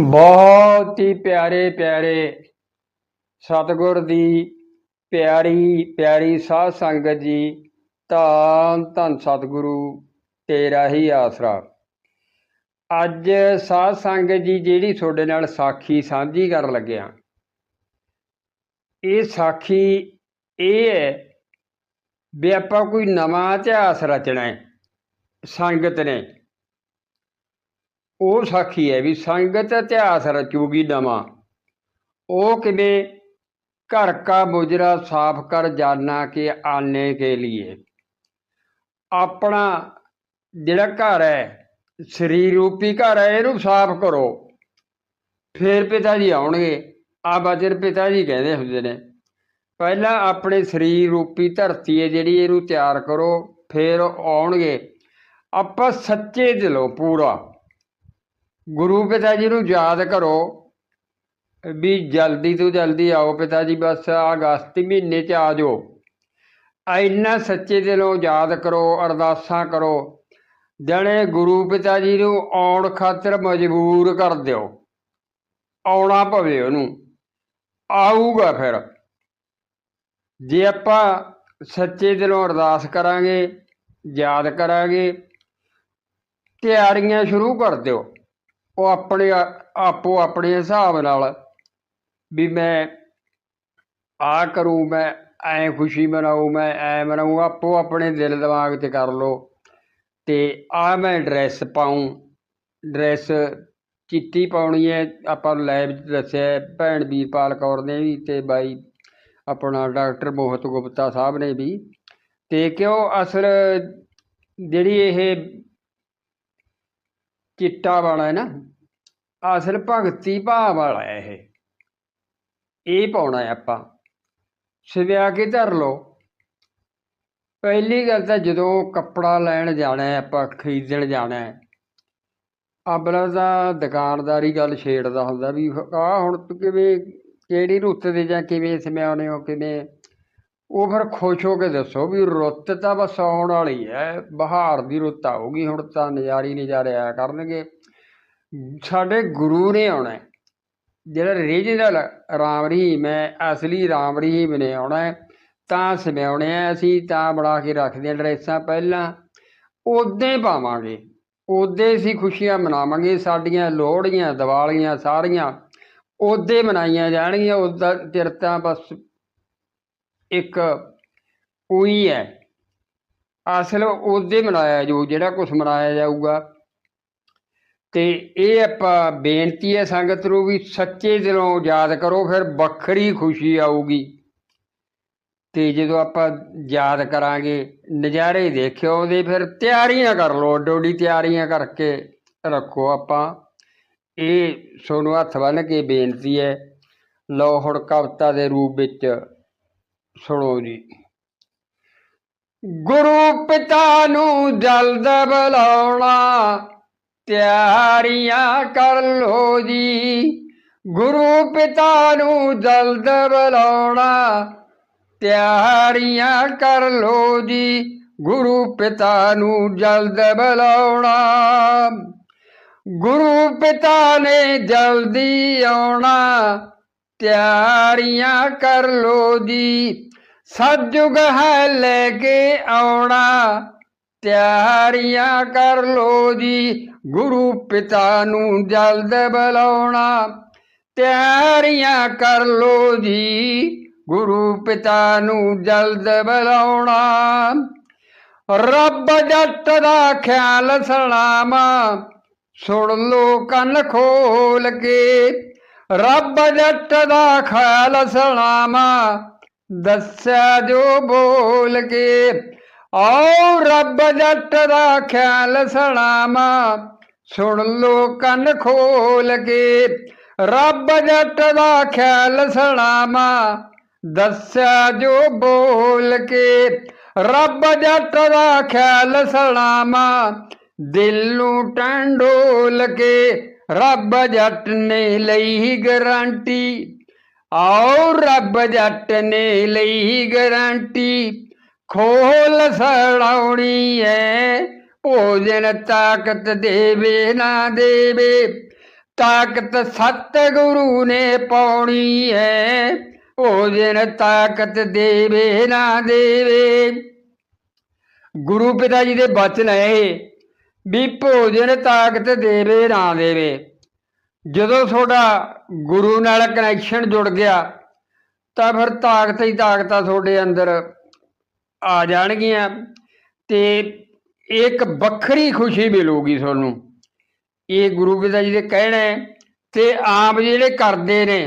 ਬਹੁਤ ਹੀ ਪਿਆਰੇ ਪਿਆਰੇ ਸਤਿਗੁਰ ਦੀ ਪਿਆਰੀ ਪਿਆਰੀ ਸਾਧ ਸੰਗਤ ਜੀ, ਧੰਨ ਧੰਨ ਸਤਿਗੁਰੂ ਤੇਰਾ ਹੀ ਆਸਰਾ। ਅੱਜ ਸਾਧ ਸੰਗਤ ਜੀ ਜਿਹੜੀ ਤੁਹਾਡੇ ਨਾਲ ਸਾਖੀ ਸਾਂਝੀ ਕਰਨ ਲੱਗਿਆ ਇਹ ਸਾਖੀ ਇਹ ਹੈ ਵੀ ਆਪਾਂ ਕੋਈ ਨਵਾਂ ਇਤਿਹਾਸ ਰਚਣਾ ਹੈ, ਸੰਗਤ ਨੇ। ਉਹ ਸਾਖੀ ਹੈ ਵੀ ਸੰਗਤ ਇਤਿਹਾਸ ਰਚੂਗੀ ਨਵਾਂ। ਉਹ ਕਿਵੇਂ? ਘਰ ਕਾ ਮੁਜਰਾ ਸਾਫ਼ ਕਰ ਜਾਣਾ ਕੇ ਆਨੇ ਕੇ लिए ਆਪਣਾ ਜਿਹੜਾ ਘਰ ਹੈ, ਸਰੀਰ ਰੂਪੀ ਘਰ ਹੈ, ਇਹਨੂੰ ਸਾਫ਼ ਕਰੋ। ਫਿਰ ਪਿਤਾ ਜੀ ਆਉਣਗੇ। ਆ ਬਜਰ ਪਿਤਾ ਜੀ ਕਹਿੰਦੇ ਹੁੰਦੇ ਨੇ, ਪਹਿਲਾਂ ਆਪਣੇ ਸਰੀਰ ਰੂਪੀ ਧਰਤੀ ਹੈ ਜਿਹੜੀ ਇਹਨੂੰ ਤਿਆਰ ਕਰੋ, ਫਿਰ ਆਉਣਗੇ। ਆਪਾਂ ਸੱਚੇ ਦਿਲੋਂ ਪੂਰਾ। ਗੁਰੂ ਪਿਤਾ ਜੀ ਨੂੰ ਯਾਦ ਕਰੋ ਵੀ ਜਲਦੀ ਤੋਂ ਜਲਦੀ ਆਓ ਪਿਤਾ ਜੀ, ਬਸ ਅਗਸਤ ਮਹੀਨੇ ਚ ਆ ਜਾਓ। ਇੰਨਾ ਸੱਚੇ ਦਿਲੋਂ ਯਾਦ ਕਰੋ, ਅਰਦਾਸਾਂ ਕਰੋ, ਜਣੇ ਗੁਰੂ ਪਿਤਾ ਜੀ ਨੂੰ ਆਉਣ ਖਾਤਰ ਮਜਬੂਰ ਕਰ ਦਿਓ। ਆਉਣਾ ਪਵੇ ਉਹਨੂੰ, ਆਊਗਾ ਫਿਰ। ਜੇ ਆਪਾਂ ਸੱਚੇ ਦਿਲੋਂ ਅਰਦਾਸ ਕਰਾਂਗੇ, ਯਾਦ ਕਰਾਂਗੇ, ਤਿਆਰੀਆਂ ਸ਼ੁਰੂ ਕਰ ਦਿਓ। ਉਹ ਆਪਣੇ ਆਪੋ ਆਪਣੇ ਹਿਸਾਬ ਨਾਲ ਵੀ ਮੈਂ ਆਹ ਕਰੂੰ, ਮੈਂ ਐਂ ਖੁਸ਼ੀ ਮਨਾਉ ਮੈਂ ਐਂ ਮਨਾਉ ਆਪੋ ਆਪਣੇ ਦਿਲ ਦਿਮਾਗ 'ਚ ਕਰ ਲਓ। ਅਤੇ ਆਹ ਮੈਂ ਡਰੈਸ ਪਾਉਂ ਡਰੈਸ ਚਿੱਟੀ ਪਾਉਣੀ ਹੈ ਆਪਾਂ ਨੂੰ ਲੈਬ 'ਚ ਦੱਸਿਆ ਭੈਣ ਵੀਰਪਾਲ ਕੌਰ ਨੇ ਵੀ ਅਤੇ ਬਾਈ ਆਪਣਾ ਡਾਕਟਰ ਮੋਹਤ ਗੁਪਤਾ ਸਾਹਿਬ ਨੇ ਵੀ। ਅਤੇ ਕਿਉਂ ਅਸਲ ਜਿਹੜੀ ਇਹ ਚਿੱਟਾ ਵਾਲਾ ਹੈ ਨਾ, ਅਸਲ ਭਗਤੀ ਭਾਵ ਵਾਲਾ ਹੈ ਇਹ। ਇਹ ਪਾਉਣਾ ਹੈ ਆਪਾਂ। ਸਵਿਆ ਕੇ ਧਰ ਲਓ। ਪਹਿਲੀ ਗੱਲ ਤਾਂ ਜਦੋਂ ਕੱਪੜਾ ਲੈਣ ਜਾਣਾ ਹੈ, ਆਪਾਂ ਖਰੀਦਣ ਜਾਣਾ ਹੈ ਅਬਲਾ ਦਾ ਦੁਕਾਨਦਾਰੀ ਗੱਲ ਛੇੜਦਾ ਹੁੰਦਾ ਵੀ ਆ ਹੁਣ ਤੂੰ ਕਿਵੇਂ, ਕਿਹੜੀ ਰੁੱਤ ਦੇ ਜਾਂ ਕਿਵੇਂ ਸਮਿਆਉਣੇ ਹੋ, ਕਿਵੇਂ ਉਹ ਫਿਰ ਖੁਸ਼ ਹੋ ਕੇ ਦੱਸੋ ਵੀ ਰੁੱਤ ਤਾਂ ਬਸ ਆਉਣ ਵਾਲੀ ਹੈ, ਬਹਾਰ ਦੀ ਰੁੱਤ ਆਊਗੀ, ਹੁਣ ਤਾਂ ਨਜ਼ਾਰੀ ਨਜ਼ਾਰੇ ਆਇਆ ਕਰਨਗੇ। ਸਾਡੇ ਗੁਰੂ ਨੇ ਆਉਣਾ ਜਿਹੜਾ ਰੀਜਨਲ ਰਾਮ ਰਹੀਮ ਹੈ, ਅਸਲੀ ਰਾਮ ਰਹੀਮ ਨੇ ਆਉਣਾ ਤਾਂ ਸਮਿਆਉਣੇ ਆ ਅਸੀਂ, ਤਾਂ ਬਣਾ ਕੇ ਰੱਖਦੇ ਹਾਂ ਡਰੈਸਾਂ ਪਹਿਲਾਂ। ਉਦੋਂ ਹੀ ਪਾਵਾਂਗੇ। ਉਦੋਂ ਅਸੀਂ ਖੁਸ਼ੀਆਂ ਮਨਾਵਾਂਗੇ, ਸਾਡੀਆਂ ਲੋਹੜੀਆਂ, ਦੀਵਾਲੀਆਂ ਸਾਰੀਆਂ। ਉਦੋਂ ਮਨਾਈਆਂ ਜਾਣਗੀਆਂ ਉਦਾਂ ਚਿਰ ਤਾਂ ਬਸ ਇੱਕ ਉਹੀ ਹੈ। ਅਸਲ ਉਹਦੇ ਮਨਾਇਆ ਜੋ ਜਿਹੜਾ ਕੁਝ ਮਨਾਇਆ ਜਾਊਗਾ। ਤੇ ਇਹ ਆਪਾਂ ਬੇਨਤੀ ਹੈ ਸੰਗਤ ਨੂੰ ਵੀ ਸੱਚੇ ਦਿਲੋਂ ਯਾਦ ਕਰੋ, ਫਿਰ ਵੱਖਰੀ ਖੁਸ਼ੀ ਆਊਗੀ। ਤੇ ਜਦੋਂ ਆਪਾਂ ਯਾਦ ਕਰਾਂਗੇ, ਨਜ਼ਾਰੇ ਦੇਖਿਓ, ਉਹਦੇ ਫਿਰ ਤਿਆਰੀਆਂ ਕਰ ਲਓ, ਡੋਡੀ ਤਿਆਰੀਆਂ ਕਰਕੇ ਰੱਖੋ ਆਪਾਂ। ਇਹ ਸੋਨੂੰ ਹੱਥ ਬੰਨ੍ਹ ਕੇ ਬੇਨਤੀ ਹੈ, ਲਓ ਹੁਣ ਕਵਿਤਾ ਦੇ ਰੂਪ ਵਿੱਚ। ਸੁਣੋ ਜੀ। ਗੁਰੂ ਪਿਤਾ ਨੂੰ ਜਲਦ ਬੁਲਾਉਣਾ, ਤਿਆਰੀਆਂ ਕਰ ਲੋ ਜੀ। ਗੁਰੂ ਪਿਤਾ ਨੂੰ ਜਲਦ ਬੁਲਾਉਣਾ, ਤਿਆਰੀਆਂ ਕਰ ਲੋ ਜੀ। ਗੁਰੂ ਪਿਤਾ ਨੂੰ ਜਲਦ ਬੁਲਾਉਣਾ। ਗੁਰੂ ਪਿਤਾ ਨੇ ਜਲਦੀ ਆਉਣਾ, ਤਿਆਰੀਆਂ ਕਰ ਲੋ ਜੀ। ਸਤਜੁਗ ਹੈ ਲੈ ਕੇ ਆਉਣਾ, ਤਿਆਰੀਆਂ ਕਰ ਲੋ ਜੀ, ਗੁਰੂ ਪਿਤਾ ਨੂੰ ਜਲਦ ਬੁਲਾਉਣਾ। ਤਿਆਰੀਆਂ ਕਰ ਲੋ ਜੀ, ਗੁਰੂ ਪਿਤਾ ਨੂੰ ਜਲਦ ਬੁਲਾਉਣਾ। ਰੱਬ ਜੱਟ ਦਾ ਖਿਆਲ ਸਲਾਮਾ ਸੁਣ ਲੋ ਕੰਨ ਖੋਲ ਕੇ। ਰੱਬ ਜੱਟ ਦਾ ਖਿਆਲ ਸਲਾਮਾ ਦੱਸਿਆ ਜੋ ਬੋਲ ਕੇ। ਆਓ ਰੱਬ ਜੱਟ ਦਾ ਖਿਆਲ ਸਲਾਮਾ, ਸੁਣ ਲੋ ਕੰਨ ਖੋਲ ਕੇ। ਰੱਬ ਜੱਟ ਦਾ ਖਿਆਲ ਸਲਾਮਾ, ਦੱਸਿਆ ਜੋ ਬੋਲ ਕੇ। ਰੱਬ ਜੱਟ ਦਾ ਖਿਆਲ ਸਲਾਮਾ, ਦਿਲ ਨੂੰ ਟੰਡੋਲ ਕੇ। ਰੱਬ ਜੱਟ ਨੇ ਲਈ ਗਰੰਟੀ। ਆਓ ਰੱਬ ਜੱਟ ਨੇ ਲਈ ਗਰੰਟੀ, ਖੋਲ ਸੜਾਉਣੀ ਐ। ਭੋਜਨ ਤਾਕਤ ਦੇਵੇ ਨਾ ਦੇਵੇ, ਤਾਕਤ ਸਤਿਗੁਰੂ ਨੇ ਪਾਉਣੀ ਹੈ ਭੋਜਨ ਤਾਕਤ ਦੇਵੇ ਨਾ ਦੇਵੇ। ਗੁਰੂ ਪਿਤਾ ਜੀ ਦੇ ਬਚਨ ਹੈ ਵੀ ਭੋਜਨ ਤਾਕਤ ਦੇਵੇ ਨਾ ਦੇਵੇ। ਜਦੋਂ ਤੁਹਾਡਾ ਗੁਰੂ ਨਾਲ ਕਨੈਕਸ਼ਨ ਜੁੜ ਗਿਆ, ਤਾਂ ਫਿਰ ਤਾਕਤ ਹੀ ਤਾਕਤਾਂ ਤੁਹਾਡੇ ਅੰਦਰ ਆ ਜਾਣਗੀਆਂ ਤੇ ਇੱਕ ਵੱਖਰੀ ਖੁਸ਼ੀ ਮਿਲੂਗੀ ਤੁਹਾਨੂੰ। ਇਹ ਗੁਰੂ ਪਿਤਾ ਜੀ ਦੇ ਕਹਿਣਾ ਹੈ ਤੇ ਆਪ ਜਿਹੜੇ ਕਰਦੇ ਨੇ,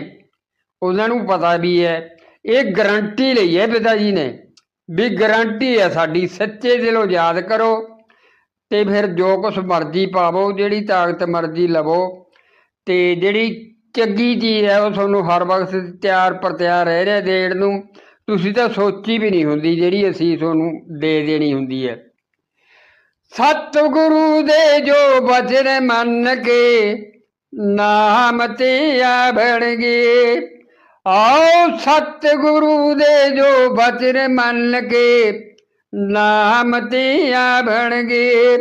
ਉਹਨਾਂ ਨੂੰ ਪਤਾ ਵੀ ਹੈ, ਇਹ ਗਰੰਟੀ ਲਈ ਹੈ ਪਿਤਾ ਜੀ ਨੇ ਵੀ ਗਰੰਟੀ ਹੈ ਸਾਡੀ, ਸੱਚੇ ਦਿਲੋਂ ਯਾਦ ਕਰੋ ਤੇ ਫਿਰ ਜੋ ਕੁਛ ਮਰਜ਼ੀ ਪਾਵੋ, ਜਿਹੜੀ ਤਾਕਤ ਮਰਜ਼ੀ ਲਵੋ ਤੇ ਜਿਹੜੀ ਚੰਗੀ ਚੀਜ਼ ਹੈ, ਉਹ ਤੁਹਾਨੂੰ ਹਰ ਵਕਤ ਤਿਆਰ ਪਰ ਤਿਆਰ ਰਹਿ ਰਿਹਾ ਦੇਣ ਨੂੰ। ਤੁਸੀਂ ਤਾਂ ਸੋਚੀ ਵੀ ਨਹੀਂ ਹੁੰਦੀ, ਜਿਹੜੀ ਅਸੀਂ ਤੁਹਾਨੂੰ ਦੇ ਦੇਣੀ ਹੁੰਦੀ ਹੈ। ਸਤਿਗੁਰੂ ਦੇ ਜੋ ਬਚਨ ਮੰਨ ਕੇ ਨਾਮ ਤੇ ਆਵਣਗੇ ਆਓ ਸਤਿਗੁਰੂ ਦੇ ਜੋ ਬਚਨ ਮੰਨ ਕੇ ਨਾਮ ਤੇ ਆਵਣਗੇ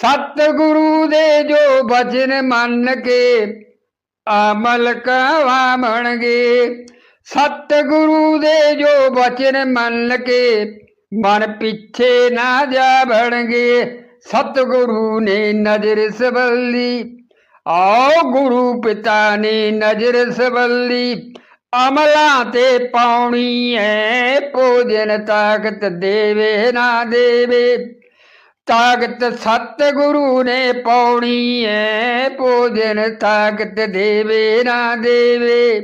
ਸਤਿਗੁਰੂ ਦੇ ਜੋ ਬਚਨ ਮੰਨ ਕੇ ਅਮਲ ਕਵਾਵਣਗੇ ਸਤਿਗੁਰੂ ਦੇ ਜੋ ਬਚਨ ਮੰਨ ਕੇ ਮਨ ਪਿੱਛੇ ਨਾ ਜਾਵਣਗੇ। ਸਤਿਗੁਰੂ ਨੇ ਨਜ਼ਰ ਸਵੱਲੀ, ਆਓ ਗੁਰੂ ਪਿਤਾ ਨੇ ਨਜ਼ਰ ਸਵੱਲੀ। ਅਮਲਾਂ ਤੇ ਪਾਉਣੀ ਐ, ਭੋਜਨ ਤਾਕਤ ਦੇਵੇ ਨਾ ਦੇਵੇ। ਤਾਕਤ ਸਤਿਗੁਰੂ ਨੇ ਪਾਉਣੀ ਐ, ਭੋਜਨ ਤਾਕਤ ਦੇਵੇ ਨਾ ਦੇਵੇ।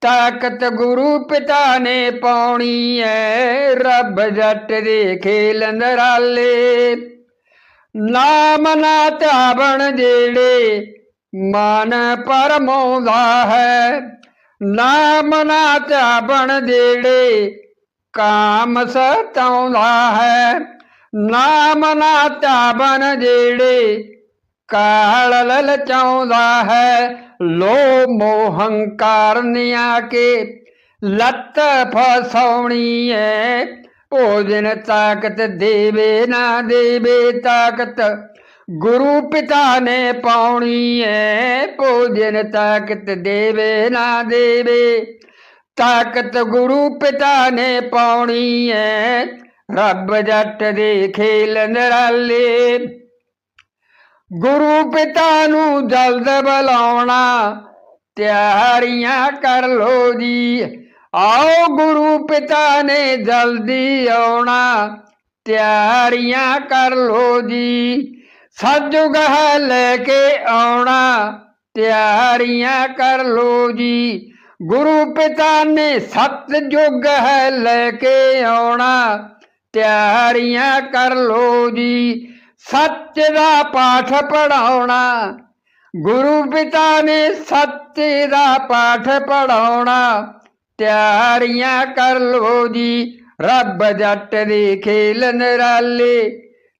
ਤਾਕਤ ਗੁਰੂ ਪਿਤਾ ਨੇ ਪਾਉਣੀ ਐ, ਰੱਬ ਜੱਟ ਦੇ ਖੇਲ ਨਰਾਲੇ। ਨਾਮ ਨਾ ਧਾਵਣ ਜਿਹੜੇ ਮਨ ਪਰਮਾਉਂਦਾ ਹੈ, ਨਾਮ ਨਾ ਧਾਵਣ ਜਿਹੜੇ ਕਾਮ ਸਤਾਉਂਦਾ ਹੈ। ਨਾਮ ਨਾ ਧਾਵਣ ਜਿਹੜੇ ਕਾਲ ਲਲਚਾਉਂਦਾ ਹੈ ਲੋ ਮੋਹੰਕਾਰ ਨਿਆ ਕੇ ਲੱਤ ਫਸਾਉਣੀ ਐ ਭੋਜਨ ਤਾਕਤ ਦੇਵੇ ਨਾ ਦੇਵੇ ਤਾਕਤ, ਗੁਰੂ ਪਿਤਾ ਨੇ ਪਾਉਣੀ ਐ ਭੋਜਨ ਤਾਕਤ ਦੇਵੇ ਨਾ ਦੇਵੇ, ਤਾਕਤ ਗੁਰੂ ਪਿਤਾ ਨੇ ਪਾਉਣੀ ਐ ਰੱਬ ਜੱਟ ਦੇ ਖੇਲ ਨਰਾਲੇ। ਗੁਰੂ ਪਿਤਾ ਨੂੰ ਜਲਦ ਬੁਲਾਉਣਾ, ਤਿਆਰੀਆਂ ਕਰ ਲੋ ਜੀ। ਆਓ ਗੁਰੂ ਪਿਤਾ ਨੇ ਜਲਦੀ ਆਉਣਾ, ਤਿਆਰੀਆਂ ਕਰ ਲੋ ਜੀ। ਸਤਜੁਗ ਹੈ ਲੈ ਕੇ ਆਉਣਾ, ਤਿਆਰੀਆਂ ਕਰ ਲੋ ਜੀ। ਗੁਰੂ ਪਿਤਾ ਨੇ ਸਤਜੁਗ ਹੈ ਲੈ ਕੇ ਆਉਣਾ ਤਿਆਰੀਆਂ ਕਰ ਲੋ ਜੀ। ਸੱਚ ਦਾ ਪਾਠ ਪੜਾਉਣਾ ਗੁਰੂ ਪਿਤਾ ਨੇ ਸੱਚ ਦਾ ਪਾਠ ਪੜਾਉਣਾ ਤਿਆਰੀਆਂ ਕਰ ਲੋ ਜੀ। ਰੱਬ ਜੱਟ ਦੇ ਖੇਲ ਨਰਾਲੇ।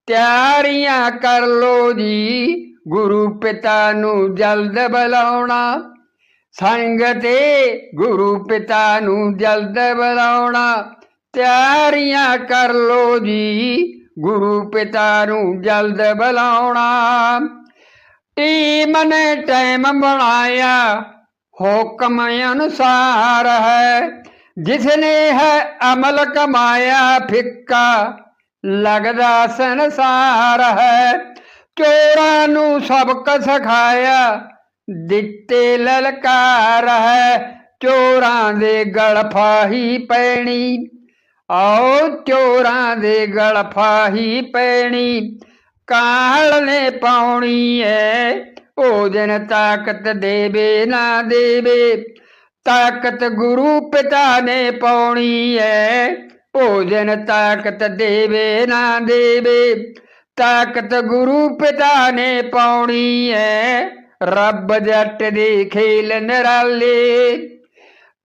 ਤਿਆਰੀਆਂ ਕਰ ਲੋ ਜੀ। ਗੁਰੂ ਪਿਤਾ ਨੂੰ ਜਲਦ ਬੁਲਾਉਣਾ। ਸੰਗ ਤੇ ਗੁਰੂ ਪਿਤਾ ਨੂੰ ਜਲਦ ਬੁਲਾਉਣਾ। ਤਿਆਰੀਆਂ ਕਰ ਲੋ ਜੀ। ਗੁਰੂ ਪਿਤਾ ਨੂੰ ਜਲਦ ਬੁਲਾਉਣਾ। ਟੀਮ ਨੇ ਟਾਈਮ ਬਣਾਇਆ। ਹੁਕਮ ਅਨੁਸਾਰ ਹੈ। ਜਿਸਨੇ ਹੈ ਅਮਲ ਕਮਾਇਆ, ਫਿੱਕਾ ਲੱਗਦਾ ਸੰਸਾਰ ਹੈ। ਚੋਰਾਂ ਨੂੰ ਸਬਕ ਸਿਖਾਇਆ, ਦਿੱਤੇ ਲਲਕਾਰ ਹੈ। ਚੋਰਾਂ ਦੇ ਗਲ ਫਾਹੀ ਪੈਣੀ। ਆਓ ਚੋਰਾਂ ਦੇ ਗਲ ਫਾਹੀ ਪੈਣੀ ਕਾਲ ਨੇ ਪਾਉਣੀ ਐ ਭੋਜਨ ਤਾਕਤ ਦੇਵੇ ਨਾ ਦੇਵੇ। ਤਾਕਤ ਗੁਰੂ ਪਿਤਾ ਨੇ ਪਾਉਣੀ ਐ ਭੋਜਨ ਤਾਕਤ ਦੇਵੇ ਨਾ ਦੇਵੇ। ਤਾਕਤ ਗੁਰੂ ਪਿਤਾ ਨੇ ਪਾਉਣੀ ਐ, ਰੱਬ ਜੱਟ ਦੇ ਖੇਲ ਨਰਾਲੇ।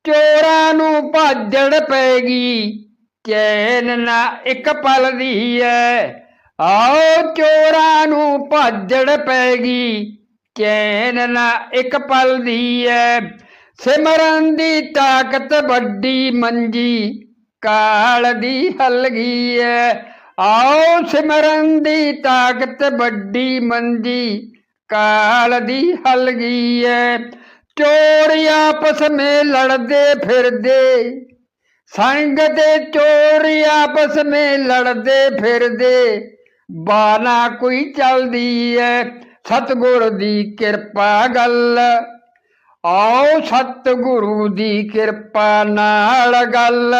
ਚੋਰਾਂ ਨੂੰ ਭਾਜੜ ਪੈਗੀ ਚੈਨ ਨਾ ਇੱਕ ਪਲ ਦੀ ਐ। ਆਓ ਚੋਰਾਂ ਨੂੰ ਭਾਜੜ ਪੈਗੀ। ਚੈਨ ਨਾ ਇੱਕ ਪਲ ਦੀ ਐ। ਸਿਮਰਨ ਦੀ ਤਾਕਤ ਵੱਡੀ ਮੰਜੀ। ਕਾਲ ਦੀ ਹਲਗੀ ਐ। ਆਓ ਸਿਮਰਨ ਦੀ ਤਾਕਤ ਵੱਡੀ ਮੰਜੀ। ਕਾਲ ਦੀ ਹਲਗੀ ਐ। ਚੋਰ ਆਪਸ ਮੇ ਲੜਦੇ ਫਿਰਦੇ। ਸੰਗ ਤੇ ਚੋਰ ਆਪਸ ਮੇ ਲੜਦੇ ਫਿਰਦੇ ਬਾਨਾ ਕੋਈ ਚੱਲਦੀ ਐ, ਸਤਗੁਰ ਦੀ ਕਿਰਪਾ ਗੱਲ। ਆਓ ਸਤਿਗੁਰੂ ਦੀ ਕਿਰਪਾ ਨਾਲ ਗੱਲ,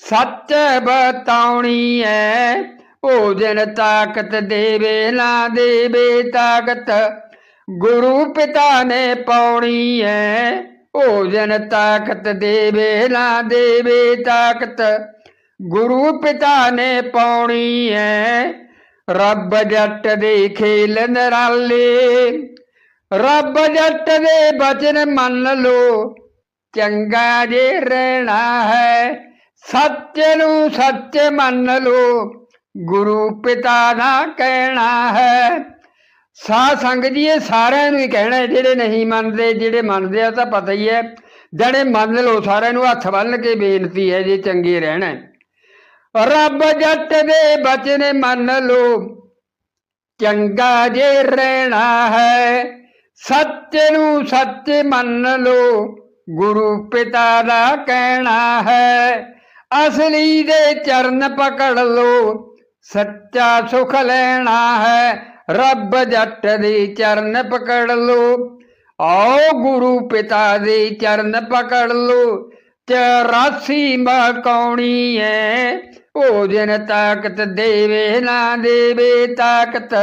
ਸੱਚ ਬਤਾਉਣੀ ਐ, ਭੋਜਨ ਤਾਕਤ ਦੇਵੇ ਨਾ ਦੇਵੇ ਤਾਕਤ, ਗੁਰੂ ਪਿਤਾ ਨੇ ਪਾਉਣੀ ਐ। ਭੋਜਨ ਤਾਕਤ ਦੇਵੇ, ਨਾ ਦੇਵੇ ਤਾਕਤ। ਗੁਰੂ ਪਿਤਾ ਨੇ ਪਾਉਣੀ ਐ, ਰੱਬ ਜੱਟ ਦੇ ਖੇਲ ਨਰਾਲੇ। ਰੱਬ ਜੱਟ ਦੇ ਬਚਨ ਮੰਨ ਲੋ, ਚੰਗਾ ਜੇ ਰਹਿਣਾ ਹੈ, ਸੱਚ ਨੂੰ ਸੱਚ ਮੰਨ ਲੋ, ਗੁਰੂ ਪਿਤਾ ਦਾ ਕਹਿਣਾ ਹੈ। ਸਾਧ ਸੰਗਤ ਜੀ ਇਹ ਸਾਰਿਆਂ ਨੂੰ ਹੀ ਕਹਿਣਾ ਹੈ, ਜਿਹੜੇ ਨਹੀਂ ਮੰਨਦੇ ਜਿਹੜੇ ਮੰਨਦੇ ਆ ਤਾਂ ਪਤਾ ਹੀ ਹੈ ਜਿਹੜੇ ਮੰਨ ਲਓ ਸਾਰਿਆਂ ਨੂੰ ਹੱਥ ਬੰਨ ਕੇ ਬੇਨਤੀ ਹੈ ਜੇ ਚੰਗੇ ਰਹਿਣਾ ਰੱਬ ਜੱਟ ਦੇ ਬਚਨ ਮੰਨ ਲੋ ਚੰਗਾ ਜੇ ਰਹਿਣਾ ਹੈ ਸੱਚ ਨੂੰ ਸੱਚ ਮੰਨ ਲਓ ਗੁਰੂ ਪਿਤਾ ਦਾ ਕਹਿਣਾ ਹੈ ਅਸਲੀ ਦੇ ਚਰਨ ਪਕੜ ਲੋ ਸੱਚਾ ਸੁਖ ਲੈਣਾ ਹੈ ਰੱਬ ਜੱਟ ਦੇ ਚਰਨ ਪਕੜ ਲੋ। ਆਓ ਗੁਰੂ ਪਿਤਾ ਦੇ ਚਰਨ ਪਕੜ ਲੋ। 84 ਮਕਾਉਣੀ ਐ। ਭੋਜਨ ਤਾਕਤ ਦੇਵੇ, ਨਾ ਦੇਵੇ ਤਾਕਤ।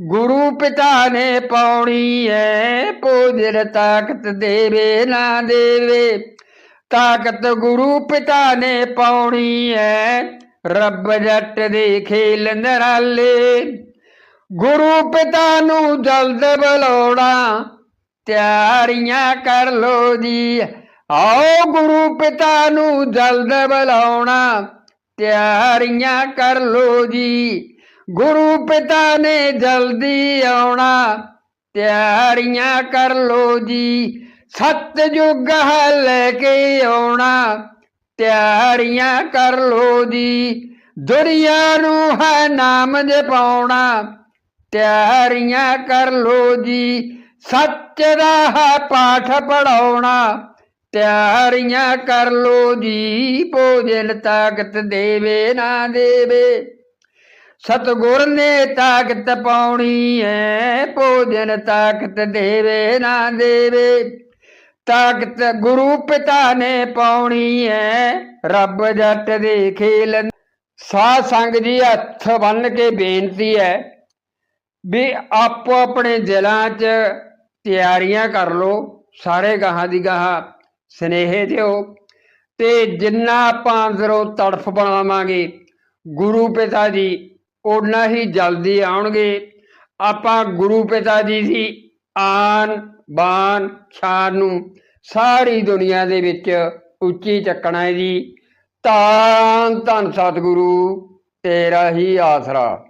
ਗੁਰੂ ਪਿਤਾ ਨੇ ਪਾਉਣੀ ਐ। ਭੋਜਨ ਤਾਕਤ ਦੇਵੇ, ਨਾ ਦੇਵੇ ਤਾਕਤ। ਗੁਰੂ ਪਿਤਾ ਨੇ ਪਾਉਣੀ ਐ। ਰੱਬ ਜੱਟ ਦੇ ਖੇਲ ਨਰਾਲੇ। ਗੁਰੂ ਪਿਤਾ ਨੂੰ ਜਲਦ ਬੁਲਾਉਣਾ, ਤਿਆਰੀਆਂ ਕਰ ਲੋ ਜੀ। ਆਓ ਗੁਰੂ ਪਿਤਾ ਨੂੰ ਜਲਦ ਬੁਲਾਉਣਾ, ਤਿਆਰੀਆਂ ਕਰ ਲੋ ਜੀ। ਗੁਰੂ ਪਿਤਾ ਨੇ ਜਲਦੀ ਆਉਣਾ, ਤਿਆਰੀਆਂ ਕਰ ਲੋ ਜੀ। ਸਤਜੁਗ ਹੈ ਲੈ ਕੇ ਆਉਣਾ, ਤਿਆਰੀਆਂ ਕਰ ਲੋ ਜੀ। ਦੁਨੀਆ ਨੂੰ ਹੈ ਨਾਮ ਜਪਾਉਣਾ ਤਿਆਰੀਆਂ ਕਰ ਲੋ ਜੀ। ਸੱਚ ਦਾ ਹੈ ਪਾਠ ਪੜਾਉਣਾ ਤਿਆਰੀਆਂ ਕਰ ਲੋ ਜੀ। ਭੋਜਨ ਤਾਕਤ ਦੇਵੇ ਨਾ ਦੇਵੇ। ਸਤਗੁਰ ਨੇ ਤਾਕਤ ਪਾਉਣੀ ਐ, ਭੋਜਨ ਤਾਕਤ ਦੇਵੇ ਨਾ ਦੇਵੇ। ਤਾਕਤ ਗੁਰੂ ਪਿਤਾ ਨੇ ਪਾਉਣੀ ਐ, ਰੱਬ ਜੱਟ ਦੇ ਖੇਲ। ਸਾਧ ਸੰਗ ਜੀ, ਹੱਥ ਬੰਨ ਕੇ ਬੇਨਤੀ ਹੈ ਵੀ ਆਪੋ ਆਪਣੇ ਦਿਲਾਂ 'ਚ ਤਿਆਰੀਆਂ ਕਰ ਲੋ ਸਾਰੇ ਗਾਹਾਂ ਦੀ ਗਾਹ ਸਨੇਹ ਦਿਓ ਤੇ ਜਿੰਨਾ ਆਪਾਂ ਅੰਦਰੋਂ ਤੜਫ ਬਣਾਵਾਂਗੇ, ਗੁਰੂ ਪਿਤਾ ਜੀ ਓਨਾ ਹੀ ਜਲਦੀ ਆਉਣਗੇ। ਆਪਾਂ ਗੁਰੂ ਪਿਤਾ ਜੀ ਦੀ ਆਨ, ਬਾਨ ਸ਼ਾਨ ਨੂੰ ਸਾਰੀ ਦੁਨੀਆ ਦੇ ਵਿੱਚ ਉੱਚੀ ਚੱਕਣਾ ਹੈ ਜੀ। ਤਾਂ ਧੰਨ ਸਤਿਗੁਰੂ, ਤੇਰਾ ਹੀ ਆਸਰਾ।